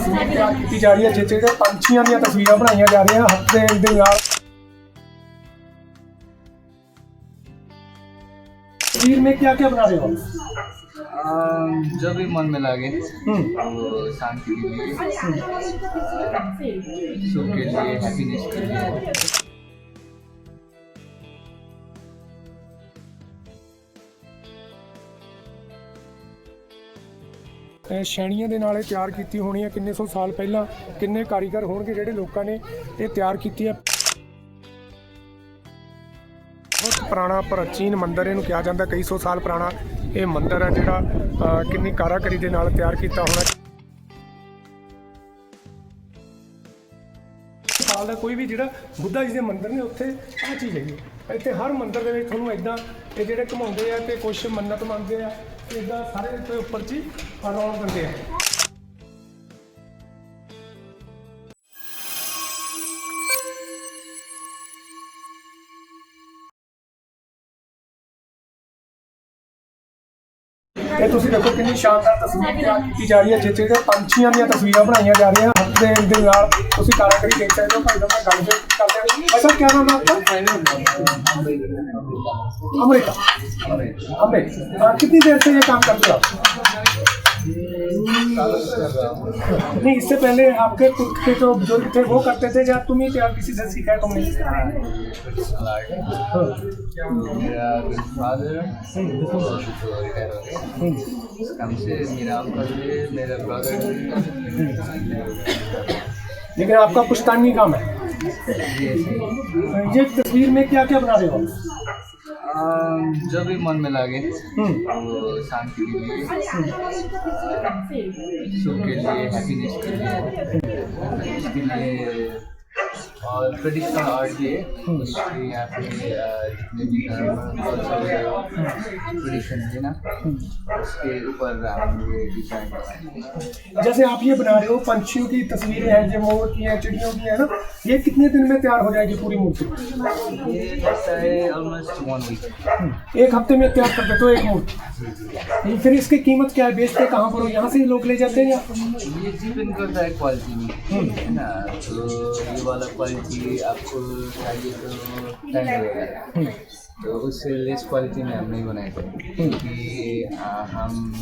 ਤਸਵੀਰ ਤਿਆਰ ਕੀਤੀ ਜਾ ਰਹੀ ਹੈ ਜਿਸ ਵਿੱਚ ਪੰਛੀਆਂ ਦੀਆਂ ਤਸਵੀਰਾਂ ਬਣਾਈਆਂ ਜਾ ਰਹੀਆਂ ਹੱਥ ਦੇ ਦੇ ਨਾਲ तस्वीर में क्या क्या बना रहे हो अम, जो भी मन में लगे हम्म, वो शांति के लिए सुख के लिए हैप्पीनेस के लिए ਸ਼ੈਣੀਆਂ ਦੇ ਨਾਲ ਇਹ ਤਿਆਰ ਕੀਤੀ ਹੋਣੀ ਹੈ। ਕਿੰਨੇ ਸੌ ਸਾਲ ਪਹਿਲਾਂ ਕਿੰਨੇ ਕਾਰੀਗਰ ਹੋਣਗੇ ਜਿਹੜੇ ਲੋਕਾਂ ਨੇ ਇਹ ਤਿਆਰ ਕੀਤੀ ਹੈ। ਬਹੁਤ ਪੁਰਾਣਾ ਪ੍ਰਾਚੀਨ ਮੰਦਿਰ ਇਹਨੂੰ ਕਿਹਾ ਜਾਂਦਾ, ਕਈ ਸੌ ਸਾਲ ਪੁਰਾਣਾ ਇਹ ਮੰਦਿਰ ਹੈ ਜਿਹੜਾ ਕਿੰਨੀ ਕਾਰਾਕਰੀ ਦੇ ਨਾਲ ਤਿਆਰ ਕੀਤਾ ਹੋਣਾ। ਸਾਲ ਦਾ ਕੋਈ ਵੀ ਜਿਹੜਾ ਬੁੱਧਾ ਜੀ ਦੇ ਮੰਦਿਰ ਨੇ ਉੱਥੇ ਆਹ ਚੀਜ਼ ਹੈਗੀ ਇੱਥੇ ਹਰ ਮੰਦਿਰ ਦੇ ਵਿੱਚ ਤੁਹਾਨੂੰ ਇਦਾਂ ਇਹ ਜਿਹੜੇ ਘੁਮਾਉਂਦੇ ਆ ਤੇ ਕੁਝ ਮੰਨਤ ਮੰਨਦੇ ਆ ਇਦਾਂ ਸਾਰੇ ਇੱਥੇ ਉੱਪਰ ਚ ਹੀ ਰੌਣ ਆ ਇਹ ਤੁਸੀਂ ਦੇਖੋ ਕਿੰਨੀ ਸ਼ਾਨਦਾਰ ਤਸਵੀਰ ਤਿਆਰ ਕੀਤੀ ਜਾ ਰਹੀ ਹੈ ਜਿਸ ਵਿੱਚ ਪੰਛੀਆਂ ਦੀਆਂ ਤਸਵੀਰਾਂ ਬਣਾਈਆਂ ਜਾ ਰਹੀਆਂ ਹੱਥ ਦੇ ਦੇ ਨਾਲ ਤੁਸੀਂ ਕਾਰਾਗਰੀ ਦੇਖ ਸਕਦੇ ਹੋ ਭਾਈ ਸਾਹਿਬ ਨਾਲ ਗੱਲ ਕਰਦੇ ਹਾਂ ਭਾਈ ਸਾਹਿਬ ਕੀ ਨਾਮ ਹੈ आपका अमृता अमृत हाँ, कितनी देर से ये काम करते हो आप नहीं, इससे पहले आपके खुद के जो बुज़ुर्ग थे, वो करते थे या तुम ही क्या किसी से सीखा तुमने? लेकिन आपका पुश्तानी काम है। ये तस्वीर में क्या क्या बना रहे हो? जो भी मन में लगे हम्म, वो शांति के लिए सुख के लिए हैप्पीनेस के लिए इसके लिए और ट्रेडिशनल आर्ट ये उसके यहाँ पे जितने भी ट्रेडिशन है ना उसके ऊपर हम ये डिज़ाइन जैसे आप ये बना रहे हो पंछियों की तस्वीरें हैं जो मोर की हैं चिड़ियों की है ना? ये कितने दिन में तैयार हो जाएगी पूरी मूर्ति? ये लगता है ऑलमोस्ट वन वीक एक हफ़्ते में तैयार कर देते हो एक मूर्ति? फिर इसकी कीमत क्या है? बेचते कहाँ पर हो? यहाँ से ही लोग ले जाते हैं या? ये डिपेंड करता है क्वालिटी में है ना? तो ये वाला क्वालिटी आपको चाहिए तो टाइम लगेगा तो उससे लेस क्वालिटी में हम नहीं बनाए थे क्योंकि आ, हम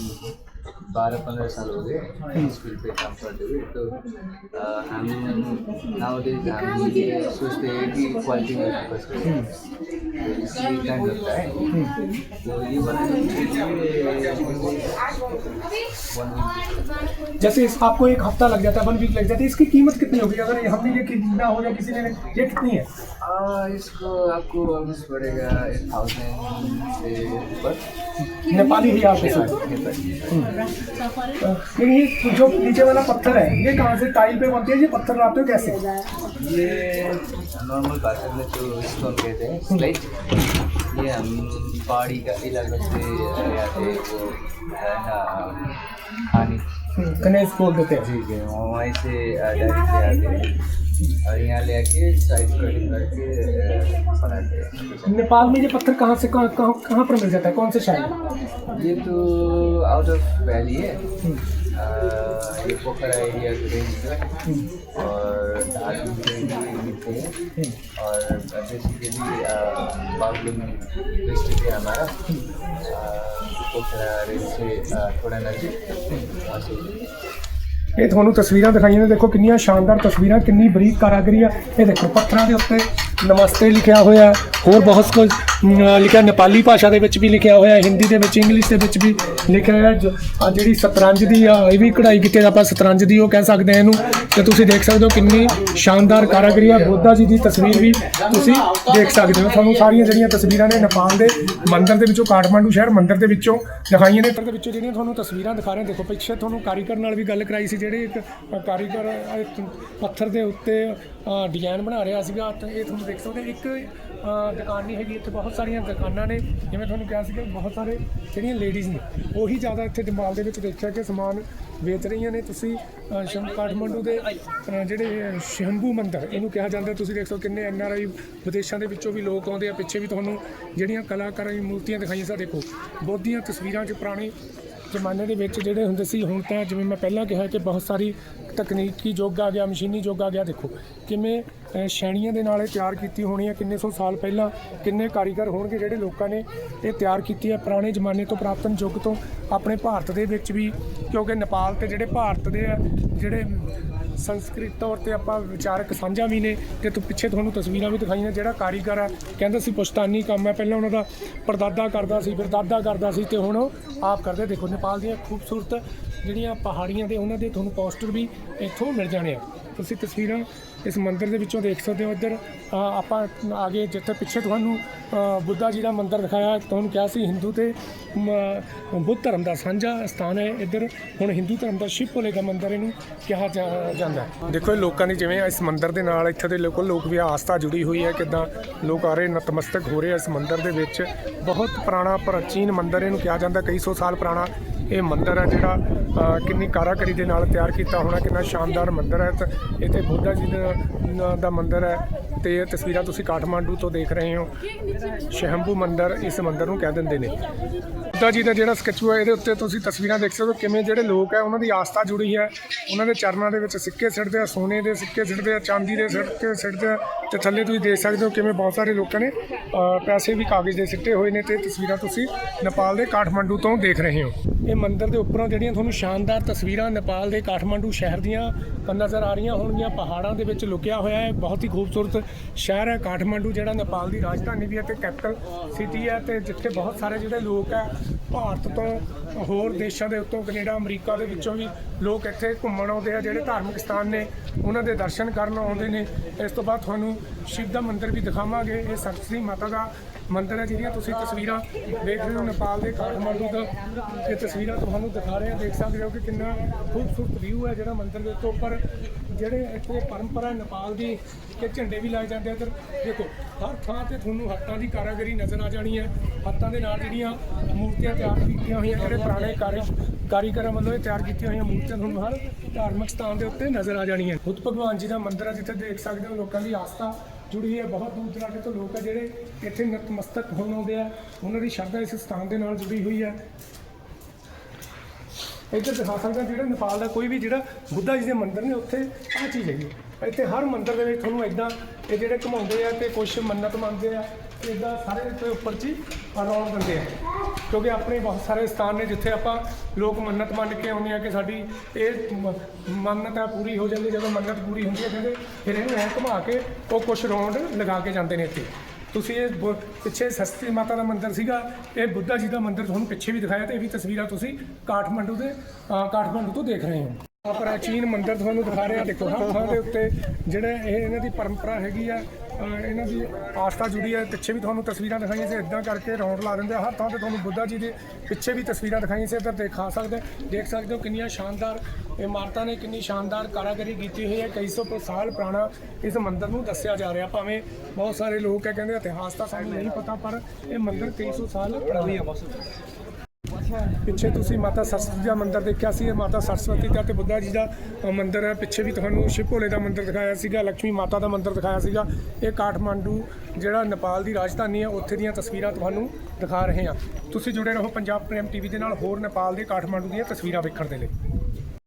बारह पंद्रह साल हो गए इस फ़ील्ड पे काम करते हुए तो हम नाउ हम ये सोचते हैं कि क्वालिटी में फोकस करें तो इसलिए टाइम लगता है? तो ये बनाने के लिए जैसे इस आपको एक हफ़्ता लग जाता है वन वीक लग जाता है इसकी कीमत कितनी होगी? अगर हमने ये खरीदना हो या किसी ने ये कितनी है? आ, इसको आपको ऑलमोस्ट पड़ेगा एट थाउज़ेंड से ऊपर। नेपाली ही आप साथ लेकिन ये जो नीचे वाला पत्थर है ये कहाँ से टाइल पे बनती है? ये पत्थर लाते हो कैसे? ये नॉर्मल भाषा में तो स्टोन कहते हैं स्लाइट ये हम पहाड़ी का इलाका से आते वो है ना खानी गणेश बोल देते हैं। जी जी वहीं से डायरेक्ट आते हैं। और यहाँ ले आके साइड कटिंग करके बनाते नेपाल में ये पत्थर कहाँ से कहाँ कहाँ कहाँ पर मिल जाता है? कौन से शहर ये तो आउट ऑफ़ वैली है। ये पोखरा एरिया रेंज में और दार्जिलिंग के भी मिलते हैं। और बेसिकली बागलुंग डिस्ट्रिक्ट है हमारा। पोखरा रेंज से थोड़ा नज़दीक। ਇਹ ਤੁਹਾਨੂੰ ਤਸਵੀਰਾਂ ਦਿਖਾਈਆਂ ਨੇ। ਦੇਖੋ ਕਿੰਨੀਆਂ ਸ਼ਾਨਦਾਰ ਤਸਵੀਰਾਂ, ਕਿੰਨੀ ਬਰੀਕ ਕਾਰਾਗਰੀ ਆ। ਇਹ ਦੇਖੋ ਪੱਥਰਾਂ ਦੇ ਉੱਤੇ ਨਮਸਤੇ ਲਿਖਿਆ ਹੋਇਆ ਹੋਰ ਬਹੁਤ ਕੁਝ। ਲਿਖਿਆ ਨੇਪਾਲੀ ਭਾਸ਼ਾ ਦੇ ਵਿੱਚ ਵੀ ਲਿਖਿਆ ਹੋਇਆ ਹੈ, ਹਿੰਦੀ ਦੇ ਵਿੱਚ ਇੰਗਲਿਸ਼ ਦੇ ਵਿੱਚ ਵੀ ਲਿਖਿਆ ਹੋਇਆ। ਹੈ। ਜਿਹੜੀ ਸਤਰੰਜ ਦੀ ਆ ਇਹ ਵੀ ਕਢਾਈ ਕੀਤੀ ਹੈ, ਆਪਾਂ ਸਤਰੰਜ ਦੀ ਉਹ ਕਹਿ ਸਕਦੇ ਹਾਂ ਇਹਨੂੰ। ਤੇ ਤੁਸੀਂ ਦੇਖ ਸਕਦੇ ਹੋ ਕਿੰਨੀ ਸ਼ਾਨਦਾਰ ਕਾਰਾਗਰੀ ਆ। ਬੋਧਾ ਜੀ ਦੀ ਤਸਵੀਰ ਵੀ ਤੁਸੀਂ ਦੇਖ ਸਕਦੇ ਹੋ। ਤੁਹਾਨੂੰ ਸਾਰੀਆਂ ਜਿਹੜੀਆਂ ਤਸਵੀਰਾਂ ਨੇ ਨੇਪਾਲ ਦੇ ਮੰਦਿਰ ਦੇ ਵਿੱਚੋਂ ਕਾਠਮਾਂਡੂ ਸ਼ਹਿਰ ਮੰਦਿਰ ਦੇ ਵਿੱਚੋਂ ਦਿਖਾਈਆਂ ਨੇ। ਦੇ ਵਿੱਚੋਂ ਜਿਹੜੀਆਂ ਤੁਹਾਨੂੰ ਤਸਵੀਰਾਂ ਦਿਖਾ ਰਹੇ ਦੇਖੋ ਪਿੱਛੇ ਤੁਹਾਨੂੰ ਕਾਰੀਗਰ ਨਾਲ ਵੀ ਗੱਲ ਕਰਾਈ ਸੀ ਜਿਹੜੇ ਇੱਕ ਕਾਰੀਗਰ ਪੱਥਰ ਦੇ ਉੱਤੇ ਡਿਜ਼ਾਈਨ ਬਣਾ ਰਿਹਾ ਸੀਗਾ। ਤੇ ਇਹ ਤੁਹਾਨੂੰ ਦੇਖ ਸਕਦੇ ਹੋ ਇੱਕ ਦੁਕਾਨ ਨਹੀਂ ਹੈਗੀ ਇੱਥੇ ਬਹੁਤ ਬਹੁਤ ਸਾਰੀਆਂ ਦੁਕਾਨਾਂ ਨੇ ਜਿਵੇਂ ਤੁਹਾਨੂੰ ਕਿਹਾ ਸੀ ਕਿ ਬਹੁਤ ਸਾਰੇ ਜਿਹੜੀਆਂ ਲੇਡੀਜ਼ ਨੇ ਉਹੀ ਜ਼ਿਆਦਾ ਇੱਥੇ ਜਮਾਲ ਦੇ ਵਿੱਚ ਦੇਖਿਆ ਕਿ ਸਮਾਨ ਵੇਚ ਰਹੀਆਂ ਨੇ। ਤੁਸੀਂ ਅ, ਕਾਠਮੰਡੂ ਦੇ ਜਿਹੜੇ ਸ਼ੰਭੂ ਮੰਦਰ ਇਹਨੂੰ ਕਿਹਾ ਜਾਂਦਾ ਤੁਸੀਂ ਦੇਖ ਸਕਦੇ ਕਿੰਨੇ ਐਨ ਆਰ ਆਈ ਵਿਦੇਸ਼ਾਂ ਦੇ ਵਿੱਚੋਂ ਵੀ ਲੋਕ ਆਉਂਦੇ ਆ। ਪਿੱਛੇ ਵੀ ਤੁਹਾਨੂੰ ਜਿਹੜੀਆਂ ਕਲਾਕਾਰਾਂ ਦੀ ਮੂਰਤੀਆਂ ਦਿਖਾਈਆਂ ਸਾ ਦੇਖੋ ਬੋਧੀਆਂ ਤਸਵੀਰਾਂ 'ਚ ਪੁਰਾਣੇ ਜ਼ਮਾਨੇ ਦੇ ਵਿੱਚ ਜਿਹੜੇ ਹੁੰਦੇ ਸੀ ਹੁਣ ਤਾਂ ਜਿਵੇਂ ਮੈਂ ਪਹਿਲਾਂ ਕਿਹਾ ਕਿ ਬਹੁਤ ਸਾਰੀ ਤਕਨੀਕੀ ਯੁੱਗ ਆ ਗਿਆ ਮਸ਼ੀਨੀ ਯੁੱਗ ਆ ਗਿਆ ਦੇਖੋ ਕਿਵੇਂ ਅ, ਸ਼ੈਣੀਆਂ ਦੇ ਨਾਲ ਇਹ ਤਿਆਰ ਕੀਤੀ ਹੋਣੀ ਹੈ ਕਿੰਨੇ ਸੌ ਸਾਲ ਪਹਿਲਾਂ ਕਿੰਨੇ ਕਾਰੀਗਰ ਹੋਣਗੇ ਜਿਹੜੇ ਲੋਕਾਂ ਨੇ ਇਹ ਤਿਆਰ ਕੀਤੀ ਹੈ ਪੁਰਾਣੇ ਜ਼ਮਾਨੇ ਤੋਂ ਪ੍ਰਾਪਤਨ ਯੁੱਗ ਤੋਂ ਆਪਣੇ ਭਾਰਤ ਦੇ ਵਿੱਚ ਵੀ ਕਿਉਂਕਿ ਨੇਪਾਲ ਤੇ ਜਿਹੜੇ ਭਾਰਤ ਦੇ ਆ ਜਿਹੜੇ ਸੰਸਕ੍ਰਿਤ ਤੌਰ ਤੇ ਆਪਾਂ ਵਿਚਾਰਕ ਸਾਂਝਾ ਵੀ ਨੇ ਤੇ ਤੂੰ ਪਿੱਛੇ ਤੁਹਾਨੂੰ ਤਸਵੀਰਾਂ ਵੀ ਦਿਖਾਈਆਂ ਜਿਹੜਾ ਕਾਰੀਗਰ ਹੈ। ਕਹਿੰਦਾ ਸੀ ਪੁਸ਼ਤਾਨੀ ਕੰਮ ਹੈ। ਪਹਿਲਾਂ ਉਹਨਾਂ ਦਾ ਪਰਦਾਦਾ ਕਰਦਾ ਸੀ ਫਿਰ ਦਾਦਾ ਕਰਦਾ ਸੀ ਤੇ ਹੁਣ ਉਹ ਆਪ ਕਰਦੇ। ਦੇਖੋ ਨੇਪਾਲ ਦੀਆਂ ਖੂਬਸੂਰਤ ਜਿਹੜੀਆਂ ਪਹਾੜੀਆਂ ਦੇ ਉਹਨਾਂ ਦੇ ਤੁਹਾਨੂੰ ਪੋਸਟਰ ਵੀ ਇੱਥੋਂ ਮਿਲ ਜਾਣੇ ਆ। ਤੁਸੀਂ ਤਸਵੀਰਾਂ ਇਸ ਮੰਦਿਰ ਦੇ ਵਿੱਚੋਂ ਦੇਖ ਸਕਦੇ ਹੋ ਇੱਧਰ। ਅ, ਆਪਾਂ ਆਗੇ ਜਿੱਥੇ ਪਿੱਛੇ ਤੁਹਾਨੂੰ ਬੁੱਧਾ ਜੀ ਦਾ ਮੰਦਿਰ ਦਿਖਾਇਆ ਤੁਹਾਨੂੰ ਕਿਹਾ ਸੀ ਹਿੰਦੂ ਤੇ ਮ, ਬੁੱਧ ਧਰਮ ਦਾ ਸਾਂਝਾ ਸਥਾਨ ਹੈ ਇੱਧਰ। ਹੁਣ ਹਿੰਦੂ ਧਰਮ ਦਾ ਸ਼ਿਵ ਭੋਲੇ ਦਾ ਮੰਦਿਰ ਇਹਨੂੰ ਕਿਹਾ ਜਾ- ਜਾਂਦਾ ਹੈ। ਦੇਖੋ ਇਹ ਲੋਕਾਂ ਦੀ ਜਿਵੇਂ ਇਸ ਮੰਦਿਰ ਦੇ ਨਾਲ ਇੱਥੇ ਦੇ ਲੋਕ ਲੋਕ ਵੀ ਆਸਥਾ ਜੁੜੀ ਹੋਈ ਹੈ, ਕਿਦਾਂ ਲੋਕ ਆ ਰਹੇ ਨਤਮਸਤਕ ਹੋ ਰਹੇ ਆ ਇਸ ਮੰਦਿਰ ਦੇ ਵਿੱਚ। ਬਹੁਤ ਪੁਰਾਣਾ ਪ੍ਰਾਚੀਨ ਮੰਦਿਰ ਇਹਨੂੰ ਕਿਹਾ ਜਾਂਦਾ, ਕਈ ਸੌ ਸਾਲ ਪੁਰਾਣਾ ਇਹ ਮੰਦਿਰ ਹੈ ਜਿਹੜਾ ਕਿੰਨੀ ਕਾਰਾਕਰੀ ਦੇ ਨਾਲ ਤਿਆਰ ਕੀਤਾ ਹੋਣਾ, ਕਿੰਨਾ ਸ਼ਾਨਦਾਰ ਮੰਦਿਰ ਹੈ। ਤੇ ਇੱਥੇ ਬੁੱਧਾ ਜੀ ਦਾ ਨ- ਮੰਦਿਰ ਹੈ ਤੇ ਇਹ ਤਸਵੀਰਾਂ ਤੁਸੀਂ ਕਾਠਮਾਂਡੂ ਤੋਂ ਦੇਖ ਰਹੇ ਹੋ। ਸ਼ਹਿੰਭੂ ਮੰਦਿਰ ਇਸ ਮੰਦਿਰ ਨੂੰ ਕਹਿ ਦਿੰਦੇ ਨੇ। ਬੁੱਧਾ ਜੀ ਦਾ ਜਿਹੜਾ ਸਕੈਚੂ ਹੈ ਇਹਦੇ ਉੱਤੇ ਤੁਸੀਂ ਤਸਵੀਰਾਂ ਦੇਖ ਸਕਦੇ ਹੋ ਕਿਵੇਂ ਜਿਹੜੇ ਲੋਕ ਹੈ, ਉਹਨਾਂ ਦੀ ਆਸਥਾ ਜੁੜੀ ਹੈ। ਉਹਨਾਂ ਦੇ ਚਰਨਾਂ ਦੇ ਵਿੱਚ ਸਿੱਕੇ ਸਿੱਟਦੇ ਆ, ਸੋਨੇ ਦੇ ਸਿੱਕੇ ਸਿੱਟਦੇ ਆ, ਚਾਂਦੀ ਦੇ ਸਿੱਕੇ ਸਿੱਟਦੇ ਆ। ਤੇ ਥੱਲੇ ਤੁਸੀਂ ਦੇਖ ਸਕਦੇ ਹੋ ਕਿਵੇਂ ਬਹੁਤ ਸਾਰੇ ਲੋਕਾਂ ਨੇ ਪੈਸੇ ਵੀ ਕਾਗਜ਼ ਦੇ ਸਿੱਟੇ ਹੋਏ ਨੇ ਤੇ ਤਸਵੀਰਾਂ ਤੁਸੀਂ ਨੇਪਾਲ ਦੇ ਕਾਠਮੰਡੂ ਤੋਂ ਦੇਖ ਰਹੇ ਹੋ। ਇਹ ਮੰਦਿਰ ਦੇ ਉੱਪਰੋਂ ਜਿਹੜੀਆਂ ਤੁਹਾਨੂੰ ਸ਼ਾਨਦਾਰ ਤਸਵੀਰਾਂ ਨੇਪਾਲ ਦੇ ਕਾਠਮਾਂਡੂ ਸ਼ਹਿਰ ਦੀਆਂ ਨਜ਼ਰ ਆ ਰਹੀਆਂ ਹੋਣਗੀਆਂ, ਪਹਾੜਾਂ ਦੇ ਵਿੱਚ ਲੁਕਿਆ ਹੋਇਆ ਹੈ, ਬਹੁਤ ਹੀ ਖੂਬਸੂਰਤ ਸ਼ਹਿਰ ਹੈ ਕਾਠਮਾਂਡੂ ਜਿਹੜਾ ਨੇਪਾਲ ਦੀ ਰਾਜਧਾਨੀ ਵੀ ਹੈ ਤੇ ਕੈਪੀਟਲ ਸਿਟੀ ਹੈ ਤੇ ਜਿੱਥੇ ਬਹੁਤ ਸਾਰੇ ਜਿਹੜੇ ਲੋਕ ਹੈ ਭਾਰਤ ਤੋਂ ਹੋਰ ਦੇਸ਼ਾਂ ਦੇ ਉੱਤੋਂ ਕੈਨੇਡਾ, ਅਮਰੀਕਾ ਦੇ ਵਿੱਚੋਂ ਵੀ ਲੋਕ ਇੱਥੇ ਘੁੰਮਣ ਆਉਂਦੇ ਆ, ਜਿਹੜੇ ਧਾਰਮਿਕ ਸਥਾਨ ਨੇ, ਉਹਨਾਂ ਦੇ ਦਰਸ਼ਨ ਕਰਨ ਆਉਂਦੇ ਨੇ। ਇਸ ਤੋਂ ਬਾਅਦ ਤੁਹਾਨੂੰ ਸ਼ਿਵ ਦਾ ਮੰਦਿਰ ਵੀ ਦਿਖਾਵਾਂਗੇ। ਇਹ ਸਰਸਵਤੀ ਮਾਤਾ ਦਾ ਮੰਦਿਰ ਹੈ, ਜਿਹੜੀਆਂ ਤੁਸੀਂ ਤਸਵੀਰਾਂ ਦੇਖ ਰਹੇ ਹੋ, ਨੇਪਾਲ ਦੇ ਕਾਠਮਾਂਡੂ ਦਾ ਇਹ ਤਸਵੀਰਾਂ ਤੁਹਾਨੂੰ ਦਿਖਾ ਰਹੇ ਹਾਂ। ਦੇਖ ਸਕਦੇ ਹੋ ਕਿ ਕਿੰਨਾ ਖੂਬਸੂਰਤ ਵਿਊ ਹੈ ਜਿਹੜਾ ਮੰਦਿਰ ਦੇ ਉੱਤੋਂ ਉੱਪਰ। ਜਿਹੜੇ ਇੱਥੇ ਪਰੰਪਰਾ ਨੇਪਾਲ ਦੀ ਕਿ ਝੰਡੇ ਵੀ ਲਾਏ ਜਾਂਦੇ ਆ ਇੱਧਰ, ਦੇਖੋ, ਹਰ ਥਾਂ ਤੇ ਤੁਹਾਨੂੰ ਹੱਥਾਂ ਦੀ ਕਾਰਾਗਰੀ ਨਜ਼ਰ ਆ ਜਾਣੀ ਹੈ। ਹੱਥਾਂ ਦੇ ਨਾਲ ਜਿਹੜੀਆਂ ਮੂਰਤੀਆਂ ਤਿਆਰ ਕੀਤੀਆਂ ਹੋਈਆਂ, ਜਿਹੜੇ ਪੁਰਾਣੇ ਕਾਰੀ, ਕਾਰੀਗਰਾਂ ਵੱਲੋਂ ਇਹ ਤਿਆਰ ਕੀਤੀਆਂ ਹੋਈਆਂ ਮੂਰਤੀਆਂ ਤੁਹਾਨੂੰ ਹਰ ਧਾਰਮਿਕ ਸਥਾਨ ਦੇ ਉੱਤੇ ਨਜ਼ਰ ਆ ਜਾਣੀਆਂ। ਖੁਦ ਭਗਵਾਨ ਜੀ ਦਾ ਮੰਦਿਰ ਹੈ ਜਿੱਥੇ ਦੇਖ ਸਕਦੇ ਹੋ ਲੋਕਾਂ ਦੀ ਆਸਥਾ ਜੁੜੀ ਹੈ। ਬਹੁਤ ਦੂਰ ਦਰਾਡੇ ਤੋਂ ਲੋਕ ਆ ਜਿਹੜੇ ਇੱਥੇ ਨਤਮਸਤਕ ਹੋਣ ਆਉਂਦੇ ਆ। ਉਹਨਾਂ ਦੀ ਸ਼ਰਧਾ ਇਸ ਸਥਾਨ ਦੇ ਨਾਲ ਜੁੜੀ ਹੋਈ ਹੈ। ਇੱਧਰ ਦਿਖਾ ਸਕਦਾ ਜਿਹੜਾ ਨੇਪਾਲ ਦਾ ਕੋਈ ਵੀ ਜਿਹੜਾ ਬੁੱਧਾ ਜੀ ਦੇ ਮੰਦਿਰ ਨੇ ਉੱਥੇ ਆਹ ਚੀਜ਼ ਹੈਗੀ। ਇੱਥੇ ਹਰ ਮੰਦਿਰ ਦੇ ਵਿੱਚ ਤੁਹਾਨੂੰ ਇਦਾਂ ਇਹ ਜਿਹੜੇ ਘੁਮਾਉਂਦੇ ਆ ਤੇ ਕੁਝ ਮੰਨਤ ਮੰਨਦੇ ਆ ਇਦਾਂ ਸਾਰੇ ਇੱਥੇ ਉੱਪਰ ਚ ਹੀ ਰੌਣ ਦਿੰਦੇ ਆ। ਕਿਉਂਕਿ ਆਪਣੇ ਬਹੁਤ ਸਾਰੇ ਸਥਾਨ ਨੇ ਜਿੱਥੇ ਆਪਾਂ ਲੋਕ ਮੰਨਤ ਮੰਨ ਕੇ ਆਉਂਦੇ ਆ ਕਿ ਸਾਡੀ ਇਹ ਮ- ਮੰਨਤ ਆ ਪੂਰੀ ਹੋ ਜਾਂਦੀ ਜਦੋਂ ਮੰਨਤ ਪੂਰੀ ਹੁੰਦੀ ਹੈ, ਕਹਿੰਦੇ ਫਿਰ ਇਹਨੂੰ ਐਂ ਘੁਮਾ ਕੇ ਉਹ ਕੁਝ ਰੌਂਡ ਲਗਾ ਕੇ ਜਾਂਦੇ ਨੇ ਇੱਥੇ। ਤੁਸੀਂ ਇਹ ਬ ਪਿੱਛੇ ਸਸਤੀ ਮਾਤਾ ਦਾ ਮੰਦਿਰ ਸੀਗਾ ਇਹ ਬੁੱਧਾ ਜੀ ਦਾ ਮੰਦਿਰ ਤੁਹਾਨੂੰ ਪਿੱਛੇ ਵੀ ਦਿਖਾਇਆ ਤੇ ਇਹ ਵੀ ਤਸਵੀਰਾਂ ਤੁਸੀਂ ਕਾਠਮੰਡੂ ਦੇ ਅ, ਕਾਠਮੰਡੂ ਤੋਂ ਦੇਖ ਰਹੇ ਹੋ। ਆ ਪ੍ਰਾਚੀਨ ਮੰਦਿਰ ਤੁਹਾਨੂੰ ਦਿਖਾ ਰਹੇ ਆ ਦੇਖੋ ਹਰ ਥਾਂ ਦੇ ਉੱਤੇ ਜਿਹੜੇ ਇਹ ਇਹਨਾਂ ਦੀ ਪਰੰਪਰਾ ਹੈਗੀ ਆ ਇਹਨਾਂ ਦੀ ਆਸਥਾ ਜੁੜੀ ਹੈ, ਪਿੱਛੇ ਵੀ ਤੁਹਾਨੂੰ ਤਸਵੀਰਾਂ ਦਿਖਾਈਆਂ ਸੀ ਇਦਾਂ ਕਰਕੇ ਰੌਂਡ ਲਾ ਦਿੰਦੇ ਆ। ਹਰ ਥਾਂ ਤੇ ਤੁਹਾਨੂੰ ਬੁੱਧਾ ਜੀ ਦੇ ਪਿੱਛੇ ਵੀ ਤਸਵੀਰਾਂ ਦਿਖਾਈਆਂ ਸੀ, ਇੱਧਰ ਦਿਖਾ ਸਕਦੇ ਦੇਖ ਸਕਦੇ ਹੋ ਕਿੰਨੀਆਂ ਸ਼ਾਨਦਾਰ ਇਮਾਰਤਾਂ ਨੇ, ਕਿੰਨੀ ਸ਼ਾਨਦਾਰ ਕਾਰਾਗਰੀ ਕੀਤੀ ਹੋਈ ਹੈ। ਕਈ ਸੌ ਸਾਲ ਪੁਰਾਣਾ ਇਸ ਮੰਦਿਰ ਨੂੰ ਦੱਸਿਆ ਜਾ ਰਿਹਾ, ਭਾਵੇਂ ਬਹੁਤ ਸਾਰੇ ਲੋਕ ਹੈ ਕਹਿੰਦੇ ਇਤਿਹਾਸ ਤਾਂ ਸਾਨੂੰ ਨਹੀਂ ਪਤਾ, ਪਰ ਇਹ ਮੰਦਿਰ ਕਈ ਸੌ ਸਾਲ ਪੁਰਾਣੀ ਹੈ। ਪਿੱਛੇ ਤੁਸੀਂ ਮਾਤਾ ਸਰਸਵਤੀ ਦਾ ਮੰਦਿਰ ਦੇਖਿਆ ਸੀ ਇਹ ਮਾਤਾ ਸਰਸਵਤੀ ਦਾ ਤੇ ਬੁੱਧਾ ਜੀ ਦਾ ਅ, ਮੰਦਿਰ ਹੈ। ਪਿੱਛੇ ਵੀ ਤੁਹਾਨੂੰ ਸ਼ਿਵ ਭੋਲੇ ਦਾ ਮੰਦਿਰ ਦਿਖਾਇਆ ਸੀਗਾ ਲక్ష్ਮੀ ਮਾਤਾ ਦਾ ਮੰਦਿਰ ਦਿਖਾਇਆ ਸੀਗਾ। ਇਹ ਕਾਠਮਾਂਡੂ ਜਿਹੜਾ ਨੇਪਾਲ ਦੀ ਰਾਜਧਾਨੀ ਹੈ ਉੱਥੇ ਦੀਆਂ ਤਸਵੀਰਾਂ ਤੁਹਾਨੂੰ ਦਿਖਾ ਰਹੇ ਹਾਂ। ਤੁਸੀਂ ਜੁੜੇ ਰਹੋ ਪੰਜਾਬ ਪ੍ਰੇਮ ਟੀਵੀ ਦੇ ਨਾਲ ਹੋਰ ਨੇਪਾਲ ਦੇ ਕਾਠਮਾਂਡੂ ਦੀਆਂ ਤਸਵੀਰਾਂ ਵੇਖਣ ਦੇ ਲਈ।